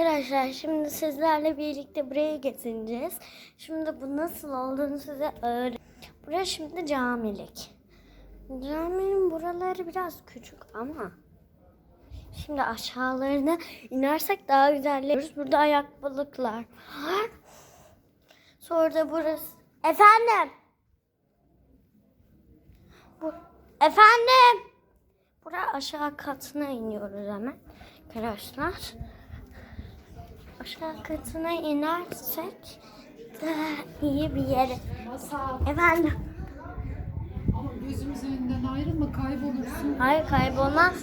Arkadaşlar şimdi sizlerle birlikte buraya gezineceğiz. Şimdi bu nasıl olduğunu size öğret. Burası şimdi camilik. Caminin buraları biraz küçük ama şimdi aşağılarına inersek daha güzel görürüz. Burada ayakkabılıklar var. Sonra da burası. Efendim. Bu... Efendim. Buraya aşağı katına iniyoruz hemen. Arkadaşlar. Aşağı katına inersek daha iyi bir yere. Efendim. Ama gözümüz önünden ayrılma kaybolursun. Hayır kaybolmaz.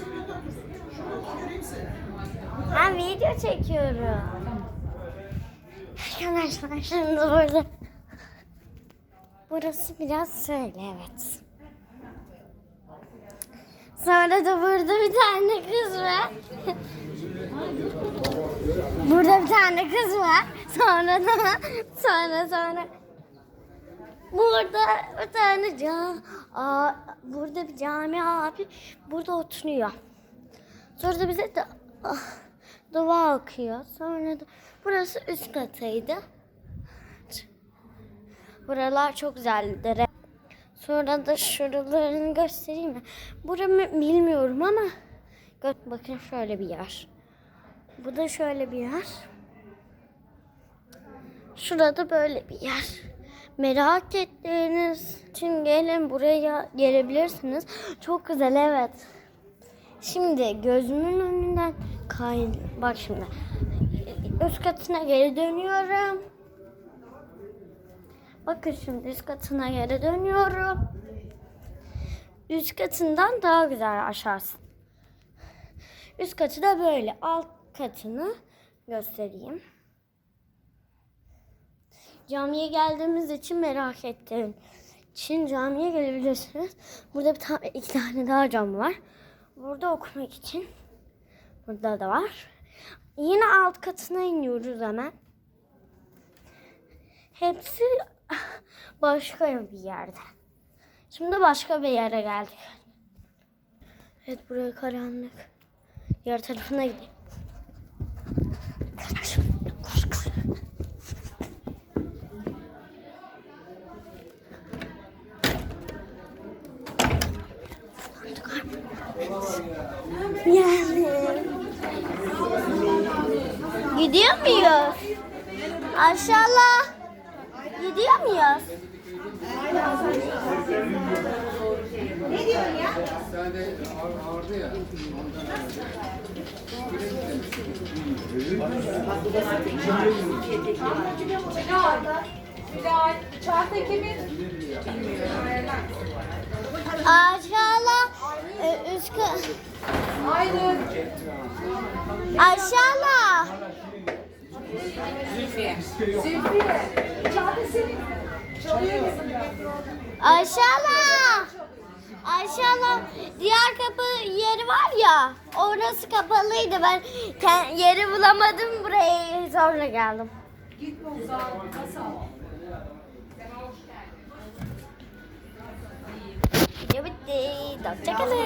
Ben video çekiyorum. Arkadaşlar şimdi burada. Burası biraz şöyle evet. Sonra da burada bir tane kız var. Burada bir tane kız var. Sonra da sonra sonra Burada bir tane cam, aa, burada bir cami abi burada oturuyor. Sonra da bize de ah, dua okuyor. Sonra da burası üst katıydı. Buralar çok güzeldir. Sonra da şuralarını göstereyim mi? Buramı bilmiyorum ama bakın şöyle bir yer. Bu da şöyle bir yer. Şurada böyle bir yer. Merak ettiğiniz için gelin buraya gelebilirsiniz. Çok güzel evet. Şimdi gözümün önünden kay bak şimdi. Üst katına geri dönüyorum. Bakın şimdi üst katına geri dönüyorum. Üst katından daha güzel aşağısı. Üst katı da böyle. Alt katını göstereyim. Camiye geldiğimiz için merak ettim. için camiye gelebilirsiniz. Burada bir tane iki tane daha cam var. Burada okumak için. Burada da var. Yine alt katına iniyoruz hemen. Hepsi başka bir yerde. Şimdi başka bir yere geldik. Evet buraya karanlık. Diğer tarafına gideyim. Geldim. Gidiyor muyuz? Aşağıla. Gidiyor muyuz? Bilal, çanta kimin? Aşağıla. Aynur. Aşağıla. Zülfiye. Çalıyor musun? Aşağıla. Aşağıla. Diğer kapı yeri var ya. Orası kapalıydı. Ben yeri bulamadım. Buraya sonra geldim. Gitme uzağa. Masal. Video bitti. Hoşçakalın.